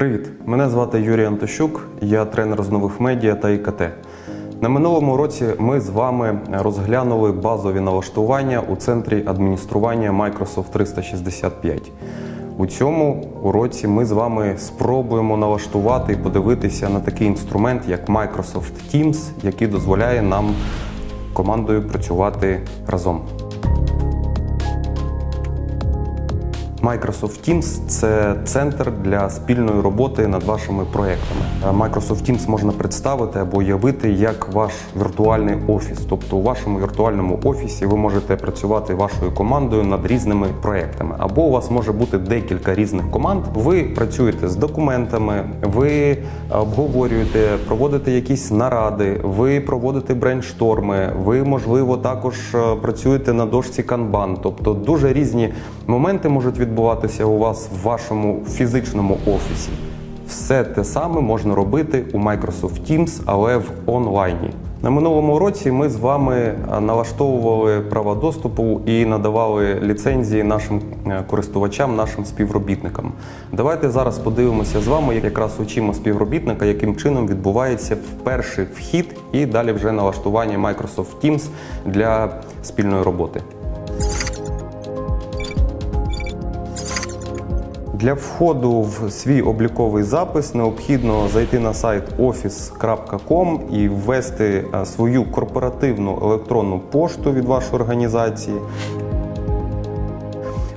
Привіт! Мене звати Юрій Антощук, я тренер з нових медіа та ІКТ. На минулому році ми з вами розглянули базові налаштування у центрі адміністрування Microsoft 365. У цьому уроці ми з вами спробуємо налаштувати і подивитися на такий інструмент, як Microsoft Teams, який дозволяє нам командою працювати разом. Microsoft Teams – це центр для спільної роботи над вашими проектами. Microsoft Teams можна представити або уявити як ваш віртуальний офіс. Тобто у вашому віртуальному офісі ви можете працювати вашою командою над різними проектами. Або у вас може бути декілька різних команд. Ви працюєте з документами, ви обговорюєте, проводите якісь наради, ви проводите брейншторми, ви можливо також е, працюєте на дошці Kanban. Тобто дуже різні моменти можуть відбуватися у вас в вашому фізичному офісі. Все те саме можна робити у Microsoft Teams, але в онлайні. На минулому році ми з вами налаштовували права доступу і надавали ліцензії нашим е, користувачам, нашим співробітникам. Давайте зараз подивимося з вами, як якраз учимо співробітника, яким чином відбувається перший вхід і далі вже налаштування Microsoft Teams для спільної роботи. Для входу в свій обліковий запис необхідно зайти на сайт office.com і ввести е, свою корпоративну електронну пошту від вашої організації,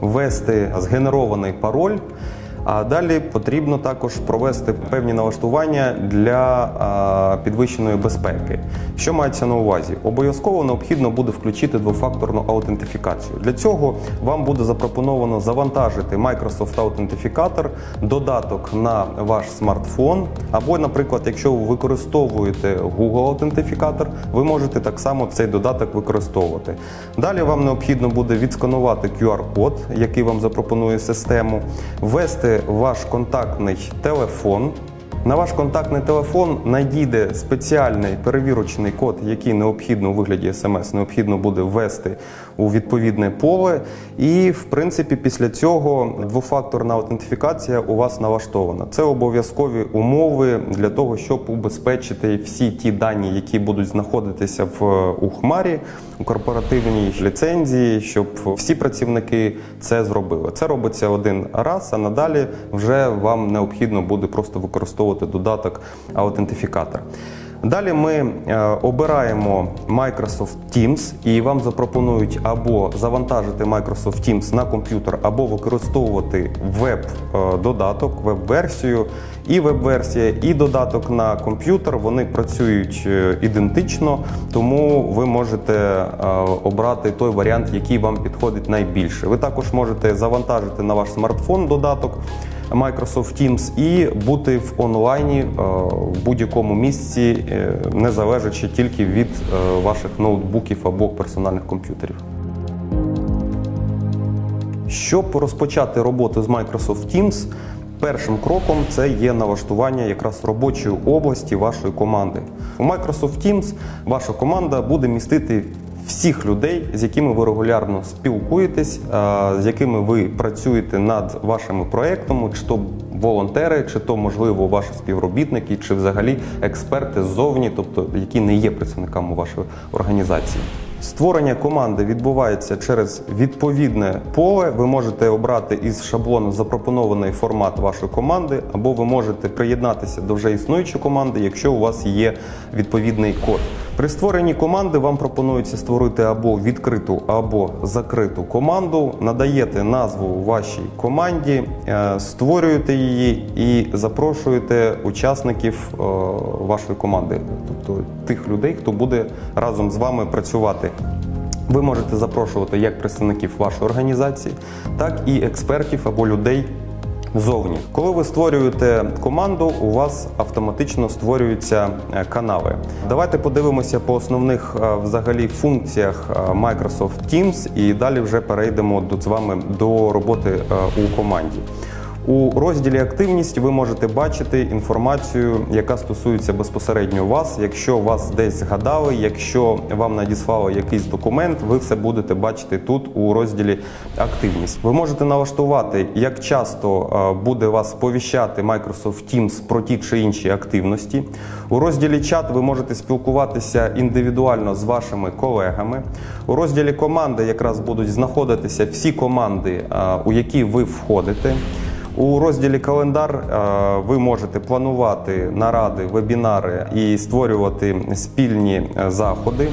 ввести згенерований пароль. А далі потрібно також провести певні налаштування для підвищеної безпеки. Що мається на увазі? Обов'язково необхідно буде включити двофакторну аутентифікацію. Для цього вам буде запропоновано завантажити Microsoft Authenticator, додаток на ваш смартфон, або, наприклад, якщо ви використовуєте Google Authenticator, ви можете так само цей додаток використовувати. Далі вам необхідно буде відсканувати QR-код, який вам запропонує систему, ввести ваш контактний телефон. На ваш контактний телефон надійде спеціальний перевірочний код, який необхідно у вигляді смс, необхідно буде ввести у відповідне поле. І, в принципі, після цього двофакторна аутентифікація у вас налаштована. Це обов'язкові умови для того, щоб убезпечити всі ті дані, які будуть знаходитися в у хмарі, у корпоративній ліцензії, щоб всі працівники це зробили. Це робиться один раз, а надалі вже вам необхідно буде просто використовувати додаток аутентифікатор. Далі ми е, обираємо Microsoft Teams і вам запропонують або завантажити Microsoft Teams на комп'ютер, або використовувати веб-додаток, веб-версію. І веб-версія, і додаток на комп'ютер вони працюють е, ідентично, тому ви можете е, обрати той варіант, який вам підходить найбільше. Ви також можете завантажити на ваш смартфон додаток. Microsoft Teams і бути в онлайні е, в будь-якому місці, е, не залежачи тільки від е, ваших ноутбуків або персональних комп'ютерів. Щоб розпочати роботу з Microsoft Teams, першим кроком це є налаштування якраз робочої області вашої команди. У Microsoft Teams ваша команда буде містити всіх людей, з якими ви регулярно спілкуєтесь, з якими ви працюєте над вашими проектами, чи то волонтери, чи то можливо ваші співробітники, чи взагалі експерти ззовні, тобто які не є представниками вашої організації. Створення команди відбувається через відповідне поле. Ви можете обрати із шаблону запропонований формат вашої команди, або ви можете приєднатися до вже існуючої команди, якщо у вас є відповідний код. При створенні команди вам пропонується створити або відкриту, або закриту команду. Надаєте назву вашій команді, е, створюєте її і запрошуєте учасників е, вашої команди, тобто тих людей, хто буде разом з вами працювати. Ви можете запрошувати як представників вашої організації, так і експертів або людей зовні. Коли ви створюєте команду, у вас автоматично створюються канави. канали. Давайте подивимося по основних е, взагалі функціях е, Microsoft Teams і далі вже перейдемо до, з вами до роботи е, у команді. У розділі Активність ви можете бачити інформацію, яка стосується безпосередньо вас. Якщо вас десь згадали, якщо вам надіслали якийсь документ, ви все будете бачити тут у розділі Активність. Ви можете налаштувати, як часто е, буде вас сповіщати Microsoft Teams про ті чи інші активності. У розділі чат ви можете спілкуватися індивідуально з вашими колегами. У розділі команди якраз будуть знаходитися всі команди, е, у які ви входите. У розділі календар е, ви можете планувати наради, вебінари і створювати спільні е, заходи.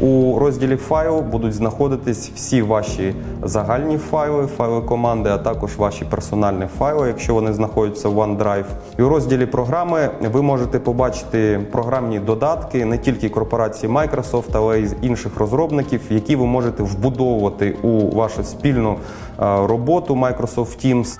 У розділі файл будуть знаходитись всі ваші загальні файли, файли команди, а також ваші персональні файли, якщо вони знаходяться в OneDrive. І у розділі програми ви можете побачити програмні додатки не тільки корпорації Microsoft, але й інших розробників, які ви можете вбудовувати у вашу спільну е, роботу Microsoft Teams.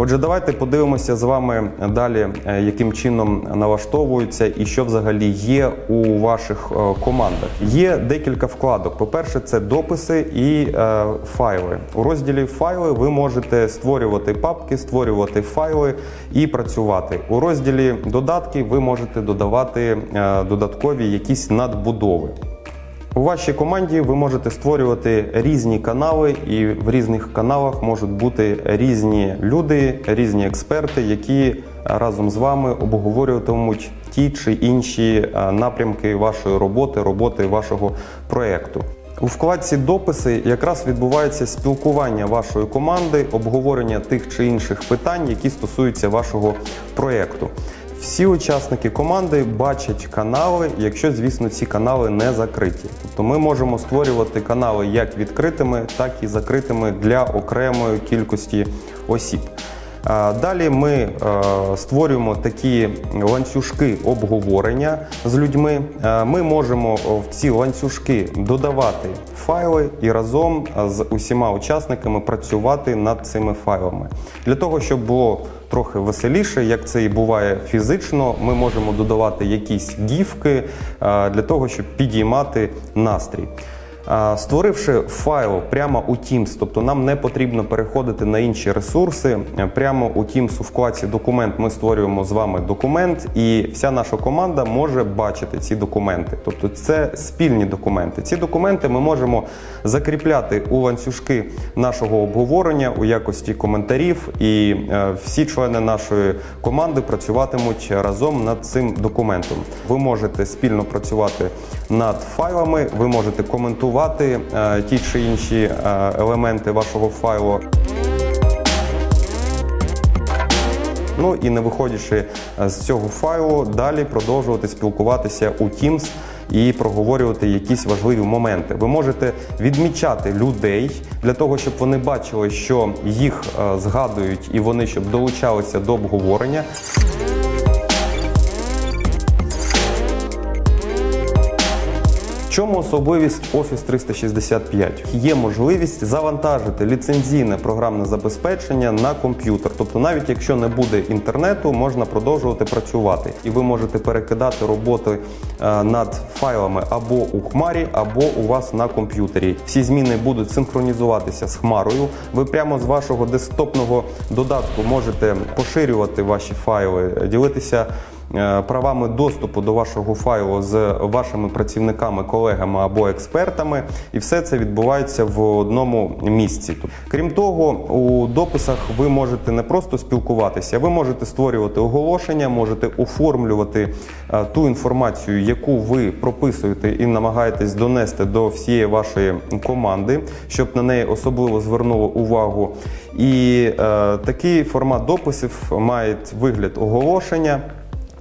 Отже, давайте подивимося з вами далі, е, яким чином налаштовуються і що взагалі є у ваших е, командах. Є декілька вкладок. По-перше, це дописи і е, файли. У розділі файли ви можете створювати папки, створювати файли і працювати. У розділі додатки ви можете додавати е, додаткові якісь надбудови. У вашій команді ви можете створювати різні канали, і в різних каналах можуть бути різні люди, різні експерти, які разом з вами обговорюватимуть ті чи інші напрямки вашої роботи, роботи вашого проєкту. У вкладці дописи якраз відбувається спілкування вашої команди, обговорення тих чи інших питань, які стосуються вашого проєкту. Всі учасники команди бачать канали, якщо, звісно, ці канали не закриті. Тобто ми можемо створювати канали як відкритими, так і закритими для окремої кількості осіб. А Далі ми е, створюємо такі ланцюжки обговорення з людьми. Е, Ми можемо в ці ланцюжки додавати файли і разом з усіма учасниками працювати над цими файлами. Для того, щоб було трохи веселіше, як це і буває фізично, ми можемо додавати якісь гіфки е, для того, щоб підіймати настрій. Створивши файл прямо у Teams, тобто нам не потрібно переходити на інші ресурси. е, Прямо у Teams у вкладці документ ми створюємо з вами документ, і вся наша команда може бачити ці документи. Тобто це спільні документи. Ці документи ми можемо закріпляти у ланцюжки нашого обговорення у якості коментарів, і е, всі члени нашої команди працюватимуть разом над цим документом. Ви можете спільно працювати над файлами, ви можете коментувати е, ті чи інші е, елементи вашого файлу. Ну і не виходячи е, з цього файлу, далі продовжувати спілкуватися у Teams і проговорювати якісь важливі моменти. Ви можете відмічати людей для того, щоб вони бачили, що їх згадують, і вони щоб долучалися до обговорення. Чому особливість Office 365? Є можливість завантажити ліцензійне програмне забезпечення на комп'ютер. Тобто, навіть якщо не буде інтернету, можна продовжувати працювати, і ви можете перекидати роботи е, над файлами або у хмарі, або у вас на комп'ютері. Всі зміни будуть синхронізуватися з хмарою. Ви прямо з вашого десктопного додатку можете поширювати ваші файли, ділитися. Е, Правами доступу до вашого файлу з вашими працівниками, колегами або експертами, і все це відбувається в одному місці. Крім того, у дописах ви можете не просто спілкуватися, ви можете створювати оголошення, можете оформлювати е, ту інформацію, яку ви прописуєте і намагаєтесь донести до всієї вашої команди, щоб на неї особливо звернуло увагу. І е, такий формат дописів має вигляд оголошення.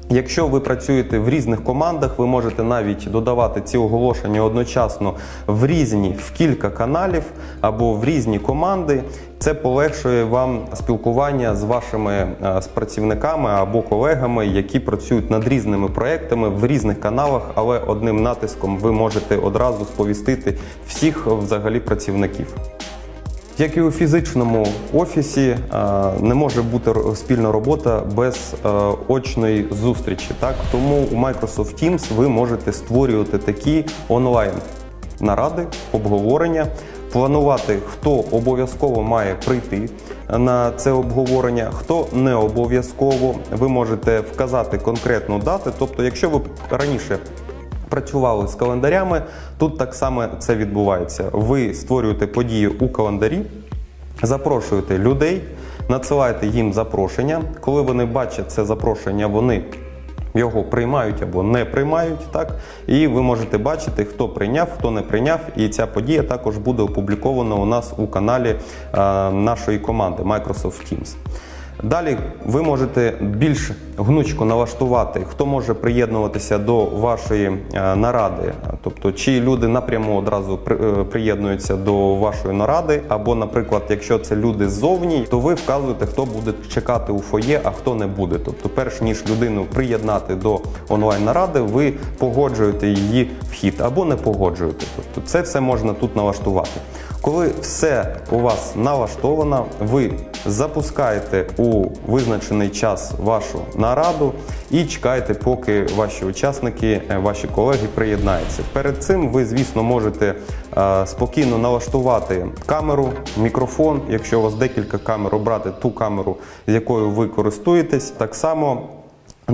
Якщо ви працюєте в різних командах, ви можете навіть додавати ці оголошення одночасно в різні в кілька каналів або в різні команди. Це полегшує вам спілкування з вашими е, працівниками або колегами, які працюють над різними проектами в різних каналах, але одним натиском ви можете одразу сповістити всіх взагалі працівників. Як і у фізичному офісі, е, не може бути спільна робота без е, очної зустрічі. Так тому у Microsoft Teams ви можете створювати такі онлайн наради, обговорення, планувати, хто обов'язково має прийти на це обговорення, хто не обов'язково. Ви можете вказати конкретну дату. Тобто, якщо ви раніше працювали з календарями, тут так само це відбувається. Ви створюєте події у календарі, запрошуєте людей, надсилаєте їм запрошення. Коли вони бачать це запрошення, вони його приймають або не приймають, так і ви можете бачити, хто прийняв, хто не прийняв. І ця подія також буде опублікована у нас у каналі е, нашої команди Microsoft Teams. Далі ви можете більш гнучко налаштувати, хто може приєднуватися до вашої е, наради, тобто чи люди напряму одразу е, приєднуються до вашої наради, або, наприклад, якщо це люди ззовні, то ви вказуєте, хто буде чекати у фоє, а хто не буде. Тобто, перш ніж людину приєднати до онлайн наради, ви погоджуєте її вхід або не погоджуєте. Тобто, це все можна тут налаштувати. Коли все у вас налаштовано, ви запускаєте у визначений час вашу нараду і чекаєте, поки ваші учасники, е, ваші колеги приєднаються. Перед цим ви, звісно, можете е, спокійно налаштувати камеру, мікрофон. Якщо у вас декілька камер, обрати ту камеру, з якою ви користуєтесь. Так само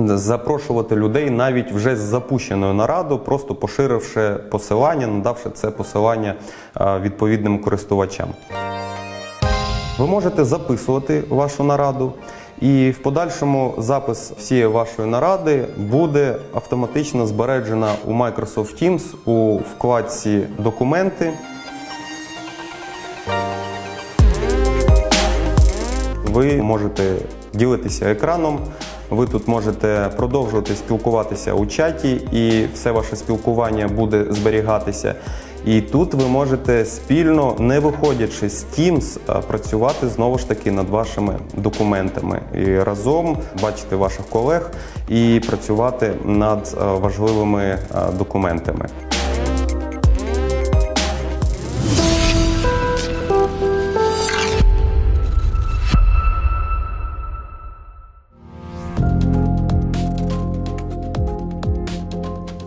запрошувати людей навіть вже з запущеною нараду, просто поширивши посилання, надавши це посилання е, відповідним користувачам. Ви можете записувати вашу нараду, і в подальшому запис всієї вашої наради буде автоматично збережена у Microsoft Teams у вкладці Документи. Ви можете ділитися екраном. Ви тут можете продовжувати спілкуватися у чаті, і все ваше спілкування буде зберігатися. І тут ви можете спільно, не виходячи з Teams, працювати знову ж таки над вашими документами і разом бачити ваших колег і працювати над важливими документами.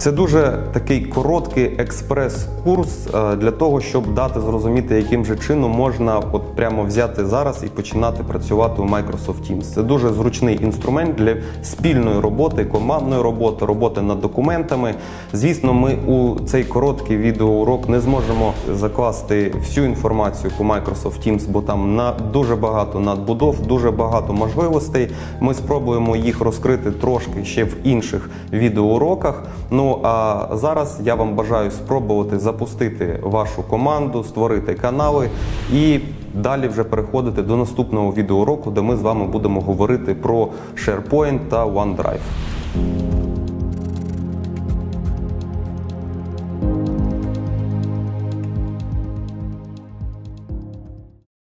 Це дуже такий короткий експрес-курс е, для того, щоб дати зрозуміти, яким же чином можна от прямо взяти зараз і починати працювати у Microsoft Teams. Це дуже зручний інструмент для спільної роботи, командної роботи, роботи над документами. Звісно, ми у цей короткий відеоурок не зможемо закласти всю інформацію по Microsoft Teams, бо там на дуже багато надбудов, дуже багато можливостей. Ми спробуємо їх розкрити трошки ще в інших відеоуроках. Ну а зараз я вам бажаю спробувати запустити вашу команду, створити канали і далі вже переходити до наступного відеоуроку, де ми з вами будемо говорити про SharePoint та OneDrive.